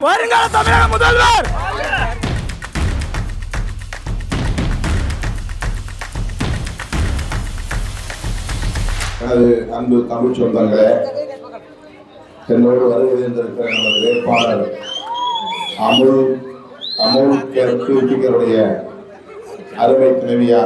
வருங்கால தமிழக முதல்வர்! எனது அன்பு தமிழ் சொந்தங்களே என்னோடு வருகிறந்திருக்கிற நமது வேட்பாளர் அமுல் அமுல் திருத்திகருடைய அருமை துணைவியா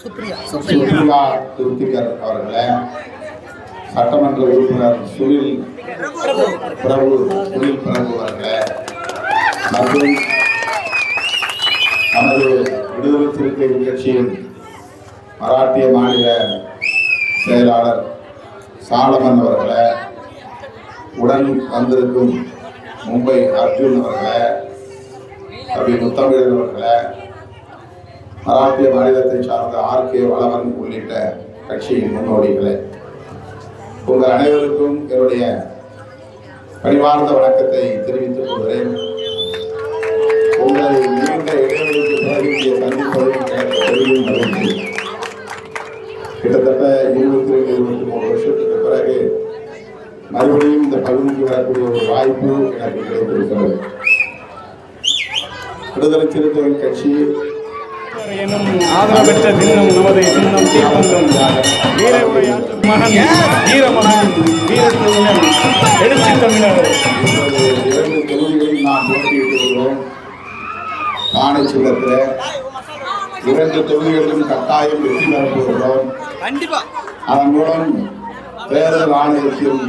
சுப்ரியா திருப்திகர் அவர்களே சட்டமன்ற உறுப்பினர் சுனில் பிரபு சுனில் பிரபு அவர்களே மற்றும் நமது விடுதலை சிறுத்தை மராட்டிய மாநில செயலாளர் சாலமன் அவர்களை உடன் வந்திருக்கும் மும்பை அர்ஜுன் அவர்களை கவி முத்தமிழர் அவர்களை மராட்டிய மாநிலத்தை சார்ந்த ஆர் கே வளவன் உள்ளிட்ட கட்சியின் முன்னோடிகளை. உங்கள் அனைவருக்கும் என்னுடைய பரிவார்ந்த வணக்கத்தை தெரிவித்துக் கொள்கிறேன். உங்களை நீண்ட இடைவெளிக்கு பிறகு இங்கே சந்திப்பது எனக்கு கிட்டத்தட்ட இருபத்தி ரெண்டு இருபத்தி மூணு வருஷத்துக்கு பிறகு மறுபடியும் இந்த பகுதிக்கு வரக்கூடிய ஒரு வாய்ப்பு எனக்கு கிடைத்திருக்கிறது. விடுதலை சிறுத்தைகள் கட்சி எனும் ஆதரவற்ற தின்னம் நமது சின்னம் தீப்பந்தம் வீர உரையாற்றும் மகன் வீர மகன் வீர தமிழன் எழுச்சி தமிழர் இப்போது இரண்டு தொகுதிகளிலும் கட்டாயம் வெற்றி பெறப் போகிறோம். கண்டிப்பா. அதன் மூலம் தேர்தல் ஆணையத்தின்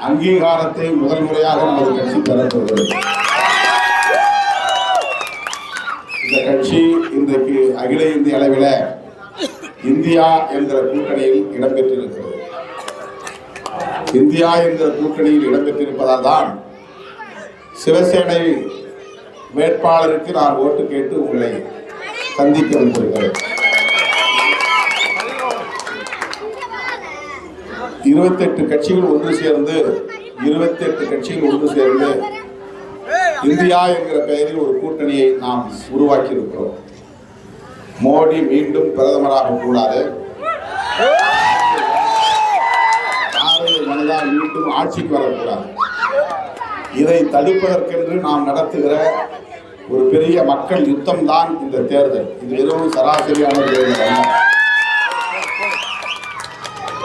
அங்கீகாரத்தை முதல் முறையாக நமது கட்சி பெறப்போகிறது இந்த கட்சி இன்றைக்கு அகில இந்திய அளவில் இந்தியா என்கிற கூட்டணியில் இடம்பெற்றிருக்கிறது. இந்தியா என்கிற கூட்டணியில் இடம்பெற்றிருப்பதால் தான் சிவசேனை வேட்பாளருக்கு நான் ஓட்டு கேட்டு உங்களை சந்திக்க வந்திருக்கிறேன். இருபத்தெட்டு கட்சிகள் ஒன்று சேர்ந்து இருபத்தெட்டு கட்சிகள் ஒன்று சேர்ந்து இந்தியா என்கிற பெயரில் ஒரு கூட்டணியை நாம் உருவாக்கி இருக்கிறோம் மோடி மீண்டும் பிரதமராக கூடாது. பாரதிய மீண்டும் ஆட்சிக்கு வரக்கூடாது. இதை தடுப்பதற்கென்று நாம் நடத்துகிற ஒரு பெரிய மக்கள் யுத்தம் தான் இந்த தேர்தல். இது வெறும் சராசரியான தேர்தல்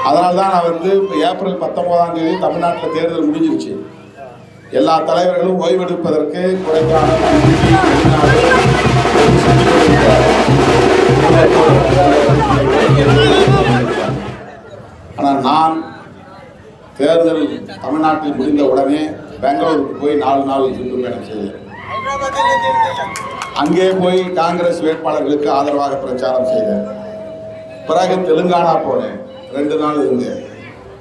அல்ல. தான் நான் வந்து இப்போ ஏப்ரல் பத்தொன்பதாம் தேதி தமிழ்நாட்டில் தேர்தல் முடிஞ்சிருச்சு. எல்லா தலைவர்களும் ஓய்வெடுப்பதற்கு கொடைக்கானல் ஆனால் நான் தேர்தல் தமிழ்நாட்டில் முடிந்த உடனே பெங்களூருக்கு போய் நாலு நாள் சுற்றுப்பயணம் செய்தேன். அங்கே போய் காங்கிரஸ் வேட்பாளர்களுக்கு ஆதரவாக பிரச்சாரம் செய்தேன். பிறகு தெலுங்கானா போனேன். ரெண்டு நாள் இருந்தேன்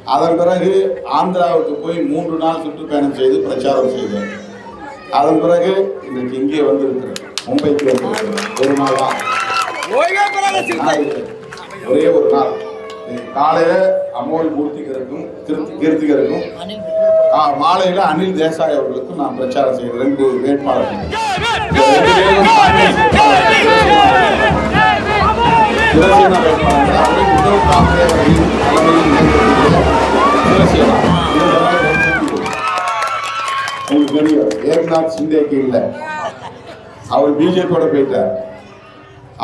அதன் பிறகு ஆந்திராவுக்கு போய் மூன்று நாள் சுற்றுப்பயணம் செய்து பிரச்சாரம் செய்தேன் அதன் பிறகு இன்னைக்கு இங்கே வந்திருக்கிறேன் மும்பைக்கு வந்திருக்கிறேன் ஒரு நாள் தான். ஒரே ஒரு நாள் காலையில அமோல் மூர்த்திகருக்கும் கிருத்தி கீர்த்திகருக்கும் மாலையில அனில் தேசாய் அவர்களுக்கும் நான் பிரச்சாரம் செய்கிறேன் ரெண்டு வேட்பாளர்கள் உத்தவ் தாக்கரே அவர்களின் தலைமையில் நியமிக்கப்பட்ட உங்களுக்கு தெரியும் ஏக்நாத் சிந்தேக்கு இல்லை. அவர் பிஜேபியோட போயிட்டார்.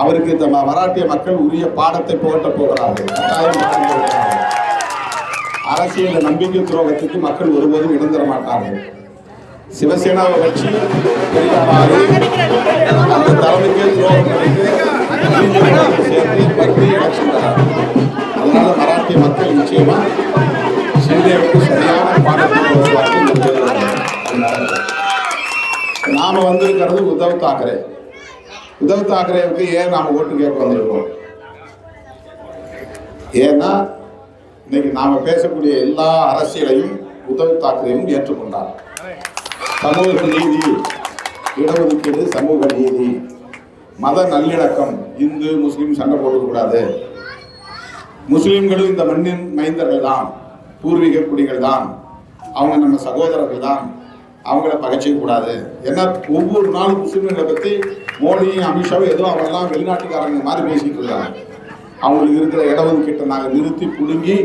அவருக்கு இந்த மராட்டிய மக்கள் உரிய பாடத்தை புகட்ட போகிறார்கள். அரசியல் நம்பிக்கை துரோகத்துக்கு மக்கள் ஒருபோதும் இணைந்திட மாட்டார்கள். சிவசேனாவை வச்சு அந்த தலைமைக்கே துரோகம் சேர்ந்து பிஜேபியோட சேர்த்து மறுபடியும் அதனால மராட்டிய மக்கள் நிச்சயமா நாம வந்திருக்கிறது உத்தவ் தாக்கரே. உத்தவ் தாக்கரேவுக்கு ஏன் நாம ஓட்டு கேட்க வந்திருக்கோம்? ஏன்னா இன்னைக்கு நாம பேசக்கூடிய எல்லா அரசியலையும் உத்தவ் தாக்கரேவும் ஏற்றுக்கொண்டார். சமூக நீதி இடஒதுக்கீடு சமூக நீதி மத நல்லிணக்கம் இந்து முஸ்லீம் சண்டை போட்டுக்கூடாது முஸ்லீம்களும் இந்த மண்ணின் மைந்தர்கள் தான் பூர்வீக குடிகள் தான் அவங்க நம்ம சகோதரர்கள் தான். அவங்கள பகைச்சிக்க கூடாது. ஏன்னா ஒவ்வொரு நாளும் முஸ்லீம்களை பற்றி மோடியும் அமித்ஷாவும் ஏதோ அவங்கெல்லாம் வெளிநாட்டுக்காரங்க மாதிரி பேசிட்டு இருக்காங்க. அவங்களுக்கு இருக்கிற இடஒதுக்கீட்டை நாங்கள் நிறுத்தி பிடுங்கி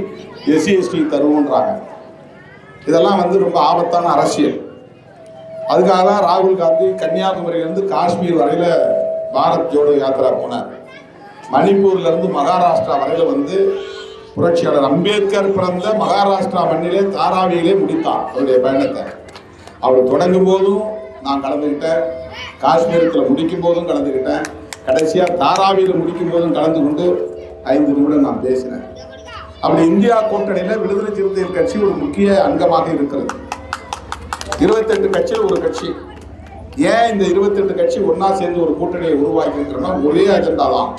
எஸ்சி எஸ்டி தருவோன்றாங்க. இதெல்லாம் வந்து ரொம்ப ஆபத்தான அரசியல். அதுக்காக தான் ராகுல் காந்தி கன்னியாகுமரியிலேருந்து காஷ்மீர் வரையில் பாரத் ஜோடோ யாத்திரா போனார். மணிப்பூர்லேருந்து மகாராஷ்டிரா வரையில் வந்து புரட்சியாளர் அம்பேத்கர் பிறந்த மகாராஷ்டிரா மண்ணிலே தாராவியிலே முடித்தார் அவருடைய பயணத்தை. அவர் தொடங்கும் போதும் நான் கலந்துக்கிட்டேன் காஷ்மீரத்தில் முடிக்கும் போதும் கலந்துக்கிட்டேன் கடைசியாக தாராவியில் முடிக்கும் போதும் கலந்து கொண்டு ஐந்து நிமிடம் நான் பேசினேன். அப்படி இந்தியா கூட்டணியில் விடுதலை சிறுத்தைகள் கட்சி ஒரு முக்கிய அங்கமாக இருக்கிறது. இருபத்தெட்டு கட்சியில் ஒரு கட்சி. ஏன் இந்த இருபத்தெட்டு கட்சி ஒன்றா சேர்ந்து ஒரு கூட்டணியை உருவாக்கி இருக்கிறோம்னா ஒரே அஜெண்டா தான்.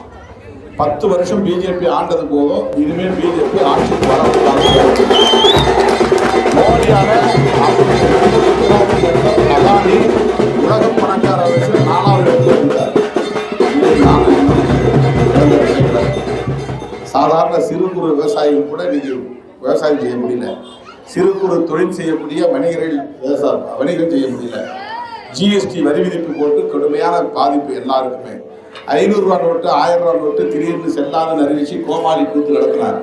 பத்து வருஷம் பிஜேபி ஆண்டது போதும் இனிமேல் பிஜேபி ஆட்சிக்கு வரக்கூடாது மோடியால அதானி உலக பணக்கார அரசு நாலாவது இடத்துல இருந்தார். சாதாரண சிறு குறு விவசாயிகள் கூட இன்னைக்கு விவசாயம் செய்ய முடியல. சிறு குறு தொழில் செய்யக்கூடிய வணிகர்கள் விவசாயம் வணிகம் செய்ய முடியல. ஜிஎஸ்டி வரி விதிப்பு போட்டு கடுமையான பாதிப்பு எல்லாருக்குமே. ஐநூறுரூவா நோட்டு ஆயிரம் ரூபா நோட்டு திடீர்னு செல்லாதுன்னு அறிவிச்சு கோமாளி கூத்து நடத்தினார்.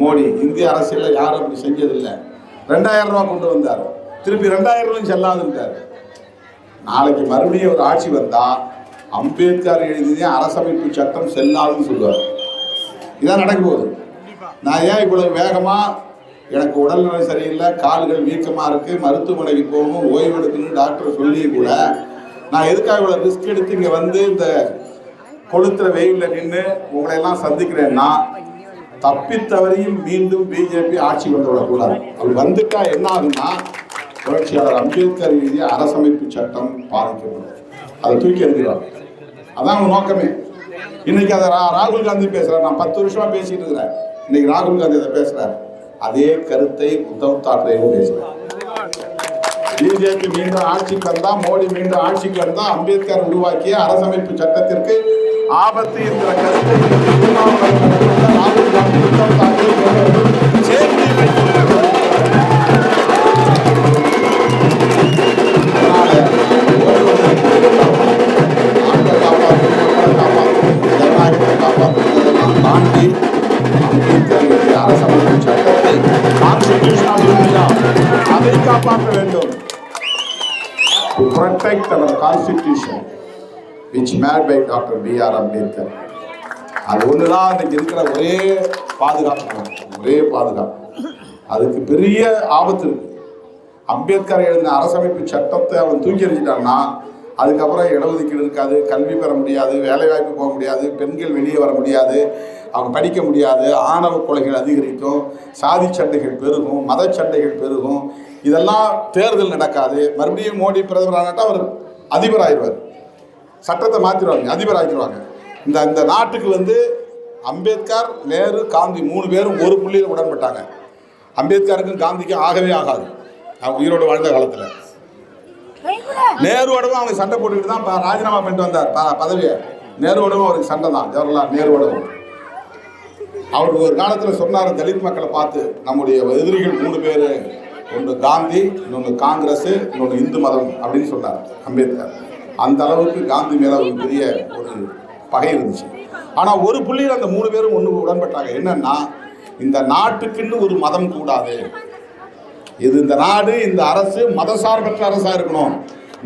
மோடி இந்திய அரசியலில் யாரும் அப்படி செஞ்சதில்லை. ரெண்டாயிரம் ரூபா கொண்டு வந்தார். திருப்பி ரெண்டாயிரம் ரூபாயும் செல்லாதுன்றார் நாளைக்கு மறுபடியும் ஒரு ஆட்சி வந்தால் அம்பேத்கர் எழுதிய அரசமைப்பு சட்டம் செல்லாதுன்னு சொல்லுவார். இதான் நடக்க போகுது. நான் ஏன் இவ்வளவு வேகமாக எனக்கு உடல்நிலை சரியில்லை கால்கள் வீக்கமாக இருக்குது மருத்துவமனைக்கு போகணும் ஓய்வு எடுக்கணும்னு டாக்டர் சொல்லியும் கூட நான் எதுக்காக இவ்வளோ ரிஸ்க் எடுத்து இங்கே வந்து இந்த கொளுத்துற வெயிலில் நின்று உங்களை எல்லாம் சந்திக்கிறேன்னா தவறியும் மீண்டும் பிஜேபி ஆட்சி வந்து விடக்கூடாது. அப்படி வந்துட்டா என்ன ஆகுதுன்னா புரட்சியாளர் அம்பேத்கர் எழுதிய அரசமைப்பு சட்டம் பாதிக்கப்படும். அதை தூக்கி எறிஞ்சிடும் அதான் அவங்க நோக்கமே. இன்னைக்கு அதை ரா- ராகுல் காந்தி பேசுறார். நான் பத்து வருஷமா பேசிட்டு இருக்கிறேன். இன்னைக்கு ராகுல் காந்தி அதை பேசுறாரு. அதே கருத்தை உத்தவ் தாக்கரேவும் பேசுறார். பிஜேபி மீண்டும் ஆட்சிக்கு வந்தா மோடி மீண்டும் ஆட்சிக்கு வந்தா அம்பேத்கர் உருவாக்கிய அரசமைப்பு சட்டத்திற்கு ஆபத்து என்கிற கருத்தை ராகுல் Gandhi which made by doctor B R Ambedkar அது ஒண்ணுதான் இன்னைக்கு இருக்கிற ஒரே பாதுகாப்பு ஒரே பாதுகாப்பு. அதுக்கு பெரிய ஆபத்து இருக்கு. அம்பேத்கர் எழுதின அரசமைப்பு சட்டத்தை அவன் தூக்கி எறிஞ்சிட்டான்னா அதுக்கப்புறம் இடஒதுக்கீடு இருக்காது கல்வி பெற முடியாது வேலைவாய்ப்பு போக முடியாது பெண்கள் வெளியே வர முடியாது அவங்க படிக்க முடியாது ஆணவ கொலைகள் அதிகரிக்கும் சாதி சண்டைகள் பெருகும் மத சண்டைகள் பெருகும். இதெல்லாம் தேர்தல் நடக்காது. மறுபடியும் மோடி பிரதமர் ஆனாட்டா அவர் அதிபர் ஆயிடுவார். சட்டத்தை மாற்றிடுவாங்க அதிபர் ஆக்கிடுவாங்க இந்த இந்த நாட்டுக்கு வந்து அம்பேத்கர் நேரு காந்தி மூணு பேரும் ஒரு புள்ளியில் உடன்பட்டாங்க. அம்பேத்கருக்கும் காந்திக்கும் ஆகவே ஆகாது. அவங்க உயிரோடு வாழ்ந்த காலத்தில். நேருவோடவும் அவங்க சண்டை போட்டுக்கிட்டு தான் ராஜினாமா பண்ணிட்டு வந்தார் ப- பதவியை. நேருவோடவும் அவருக்கு சண்டை தான் ஜவஹர்லால் நேருவோடவும். அவர் ஒரு காலத்தில் சொன்னார் தலித் மக்களை பார்த்து நம்முடைய எதிரிகள் மூணு பேர் ஒன்று காந்தி இன்னொன்று காங்கிரஸ் இன்னொன்று இந்து மதம் அப்படின்னு சொன்னார் அம்பேத்கர். அந்த அளவுக்கு காந்தி மேலே ஒரு பெரிய ஒரு பகை இருந்துச்சு. ஆனால் ஒரு புள்ளியில் அந்த மூணு பேரும் ஒன்று உடன்பட்டாங்க. என்னன்னா இந்த நாட்டுக்குன்னு ஒரு மதம் கூடாது. இது இந்த நாடு இந்த அரசு மதசார்பற்ற அரசாக இருக்கணும்.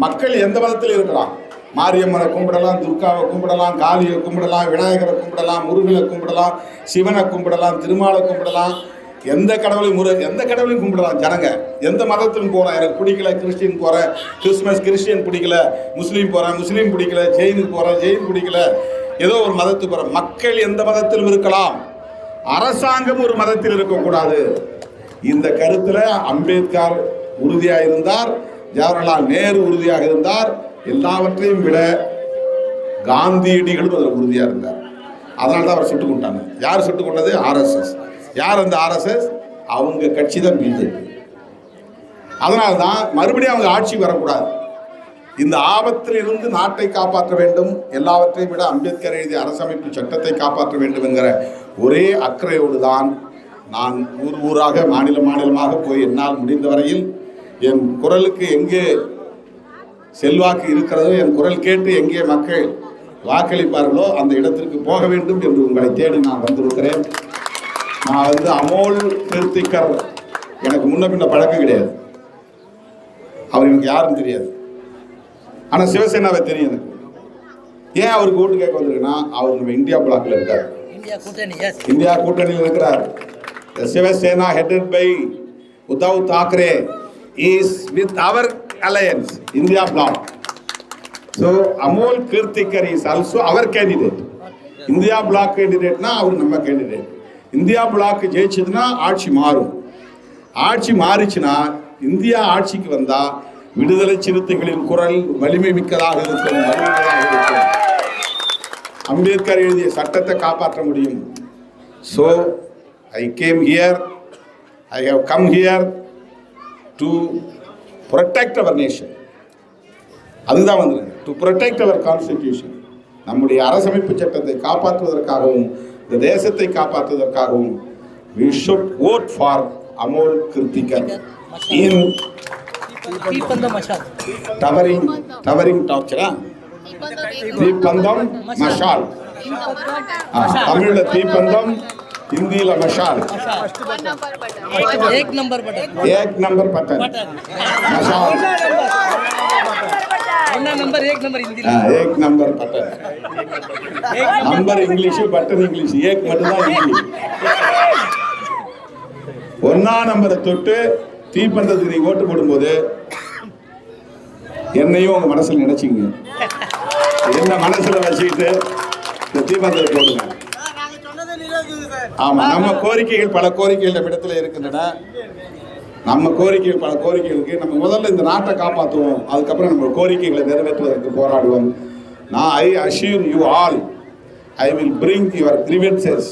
மக்கள் எந்த மதத்தில் இருக்கலாம்? மாரியம்மனை கும்பிடலாம் துர்காவை கும்பிடலாம் காளியை கும்பிடலாம் விநாயகரை கும்பிடலாம் முருகனை கும்பிடலாம் சிவனை கும்பிடலாம் திருமாலை கும்பிடலாம். எந்த கடவுளையும் முரு எந்த கடவுளையும் கும்பிடலாம். ஜனங்க எந்த மதத்திலும் போகிறேன் எனக்கு பிடிக்கல கிறிஸ்டின் போகிறேன் கிறிஸ்மஸ் கிறிஸ்டியன் பிடிக்கல. முஸ்லீம் போகிறேன் முஸ்லீம் பிடிக்கல. ஜெயினுக்கு போகிறேன் ஜெயின் பிடிக்கல. ஏதோ ஒரு மதத்துக்கு போகிறேன் மக்கள் எந்த மதத்திலும் இருக்கலாம். அரசாங்கம் ஒரு மதத்தில் இருக்கக்கூடாது. இந்த கருத்தில் அம்பேத்கர் உறுதியாக இருந்தார். ஜவஹர்லால் நேரு உறுதியாக இருந்தார். எல்லாவற்றையும் விட காந்தியடிகளும் அதில் உறுதியாக இருந்தார். அதனால தான் அவர் சுட்டுக் கொண்டாங்க. யார் சுட்டுக் கொண்டது? ஆர்எஸ்எஸ் யார் அந்த ஆர்எஸ்எஸ் அவங்க கட்சி தான் பிஜேபி. அதனால தான் மறுபடியும் அவங்க ஆட்சி வரக்கூடாது. இந்த ஆபத்தில் இருந்து நாட்டை காப்பாற்ற வேண்டும் எல்லாவற்றையும் விட அம்பேத்கர் எழுதிய அரசமைப்பு சட்டத்தை காப்பாற்ற வேண்டும் என்கிற ஒரே அக்கறையோடு தான் நான் ஊர் ஊராக மாநில மாநிலமாக போய் என்னால் முடிந்த வரையில் என் குரலுக்கு எங்கே செல்வாக்கு இருக்கிறதோ என் குரல் கேட்டு எங்கே மக்கள் வாக்களிப்பார்களோ அந்த இடத்திற்கு போக வேண்டும் என்று உங்களை தேடி நான் வந்திருக்கிறேன். நான் வந்து அமோல் கிருத்திக்கர் எனக்கு முன்ன பின்ன பழக்கம் கிடையாது. அவர் எனக்கு யாரும் தெரியாது. ஆனால் சிவசேனாவை தெரியும் எனக்கு. ஏன் அவருக்கு ஓட்டு கேட்க வந்திருக்குன்னா அவர் நம்ம இந்தியா பிளாக்ல இருக்கார். இந்தியா கூட்டணியில் இருக்கிறார். Shiv Sena headed by Uddhav Thackeray is with our alliance India bloc so Amol Kirtikar is also our candidate India bloc கேண்டிடேட்னா அவர் நம்ம கேண்டிடேட் இந்தியா பிளாக் ஜெயிச்சதுன்னா ஆட்சி மாறும். ஆட்சி மாறிச்சுன்னா இந்தியா ஆட்சிக்கு வந்தா விடுதலை சிறுத்தைகளின் குரல் வலிமை மிக்கதாக இருக்கும் வலிமையாக இருக்கும். அம்பேத்கர் எழுதிய சட்டத்தை காப்பாற்ற முடியும். So I came here I have come here to protect our nation அதுதான் வந்துருங்க டு ப்ரொடெக்ட் அவர் கான்ஸ்டிடியூஷன் நம்முடைய அரசமைப்பு சட்டத்தை காப்பாற்றுவதற்காகவும் இந்த தேசத்தை காப்பாற்றுவதற்காகவும் we should vote for Amol Kirtikar in towering towering டார்ச்சரா தீப்பந்தம் மஷால் தமிழ்ல தீப்பந்தம் ஹிந்தியில மஷால் एक नंबर बटन ஏக் நம்பர் பட்டன் बटन மஷால் ஒன்னா நம்பர் एक नंबर हिंदी ஆ, ஏக் number button number English button English ஏக் மட்டும்தான் இங்கிலீஷ் ஒன்னா நம்பரை தொட்டு தீப்பந்தத்துக்கு நீங்க ஓட்டு போடும்போது என்னையும் உங்க மனசுல நினைச்சிங்க என்ன மனசுல வச்சுக்கிட்டு இந்த தீப்பந்தத்தை போடுங்க ஆமா நம்ம கோரிக்கைகள் பல கோரிக்கைகள் நம்ம இடத்துல இருக்கின்றன. நம்ம கோரிக்கைகள் பல கோரிக்கைகள் இருக்கு. நம்ம முதல்ல இந்த நாட்டை காப்பாற்றுவோம் அதுக்கப்புறம் நம்ம கோரிக்கைகளை நிறைவேற்றுவதற்கு போராடுவோம். நான் I assure you all I will bring your grievances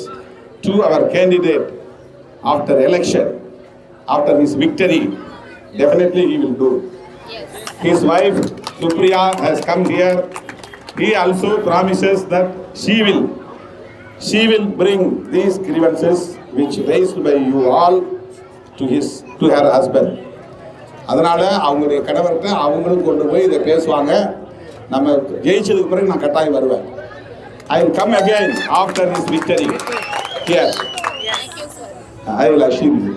to our candidate after election after his victory. Definitely he will do. His wife supriya has come here. He also promises that she will she will bring these grievances which raised by you all to his to her husband. அதனால அவங்களுடைய கணவர்கிட்ட அவங்களும் கொண்டு போய் இதை பேசுவாங்க. நம்ம ஜெயிச்சதுக்கு பிறகு நான் கட்டாயம் வருவேன். I will come again after this victory here I will achieve you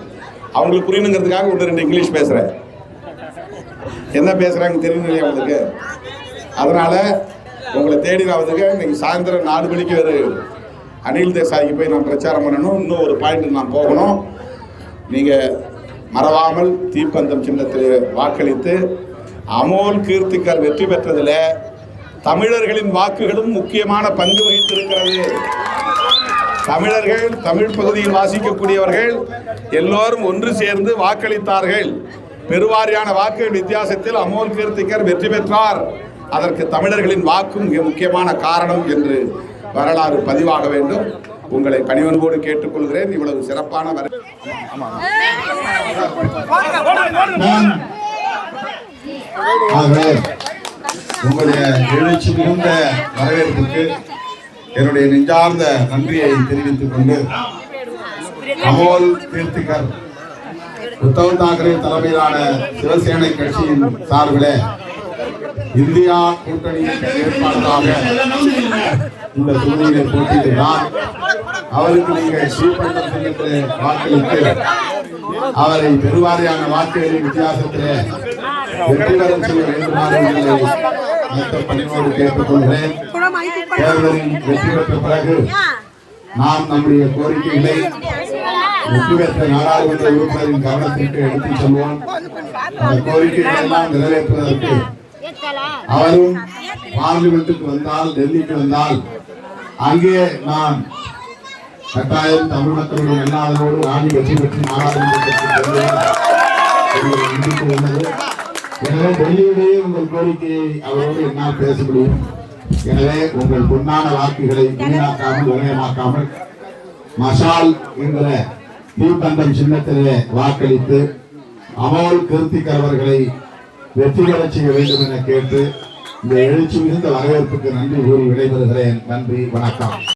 அவங்களுக்கு புரியணுங்கிறதுக்காக ஒன்று ரெண்டு இங்கிலீஷ் பேசுகிறேன் என்ன பேசுகிறாங்க தெரியும் இல்லையா உங்களுக்கு அதனால உங்களை தேடி நான் வந்துருக்கேன் இன்னைக்கு சாயந்தரம் நாலு மணிக்கு ஒரு அனில் தேசாய்க்கு போய் நான் பிரச்சாரம் பண்ணணும். இன்னும் ஒரு பாயிண்ட் நான் போகணும். நீங்கள் மறவாமல் தீப்பந்தம் சின்னத்தில் வாக்களித்து அமோல் கீர்த்திக்கர் வெற்றி பெற்றதில் தமிழர்களின் வாக்குகளும் முக்கியமான பங்கு வகித்திருக்கிறது. தமிழர்கள் தமிழ் பகுதியில் வாசிக்கக்கூடியவர்கள் எல்லோரும் ஒன்று சேர்ந்து வாக்களித்தார்கள். பெருவாரியான வாக்குகள் வித்தியாசத்தில் அமோல் கீர்த்திக்கர் வெற்றி பெற்றார். அதற்கு தமிழர்களின் வாக்கும் மிக முக்கியமான காரணம் என்று வரலாறு பதிவாக வேண்டும். உங்களை பணிவன்போடு கேட்டுக்கொள்கிறேன். இவ்வளவு சிறப்பான வர உங்களுடைய எழுச்சி மிகுந்த வரவேற்புக்கு என்னுடைய நெஞ்சார்ந்த நன்றியை தெரிவித்துக் கொண்டு அமோல் கீர்த்திகர் உத்தவ் தாக்கரே தலைமையிலான சிவசேனை கட்சியின் சார்பிலே இந்தியா கூட்டணியின் ஏற்பாடுகளாக இந்த தொகுதியிலே போட்டியிடுகிறார். அவருக்கு நீங்கள் ஸ்ரீபண்டம் சின்னத்திலே வாக்களித்து அவரை பெருவாரியான வாக்குகளின் வித்தியாசத்திலே வெற்றி பெறச் செய்ய வேண்டுமாறு உங்களை மற்ற பணிவோடு கேட்டுக்கொள்கிறேன். தேர்தலில் வெற்றி பெற்ற பிறகு நாம் நம்முடைய கோரிக்கைகளை வெற்றி பெற்ற நாடாளுமன்ற உறுப்பினரின் கவனத்திற்கு எடுத்துச் செல்வோம். அந்த கோரிக்கைகளை எல்லாம் நிறைவேற்றுவதற்கு அவரும் பார்லிமெண்ட்டுக்கு வந்தால் டெல்லிக்கு வந்தால் அங்கே நான் கட்டாயம் தமிழ் மக்களுடைய எல்லாரோடு ராணி வெற்றி பெற்று நாடாளுமன்றத்திற்கு உள்ளது. எனவே டெல்லியிலேயே உங்கள் கோரிக்கையை அவரோடு என்னால் பேச முடியும். எனவே உங்கள் பொன்னான வாக்குகளை வீணாக்காமல் விரயமாக்காமல் மஷால் என்கிற தீப்பந்தம் சின்னத்திலே வாக்களித்து அமோல் கீர்த்திகர் அவர்களை வெற்றி பெறச் செய்ய வேண்டும் என கேட்டு இந்த எழுச்சி மிகுந்த வரவேற்புக்கு நன்றி கூறி விடைபெறுகிறேன். நன்றி வணக்கம்.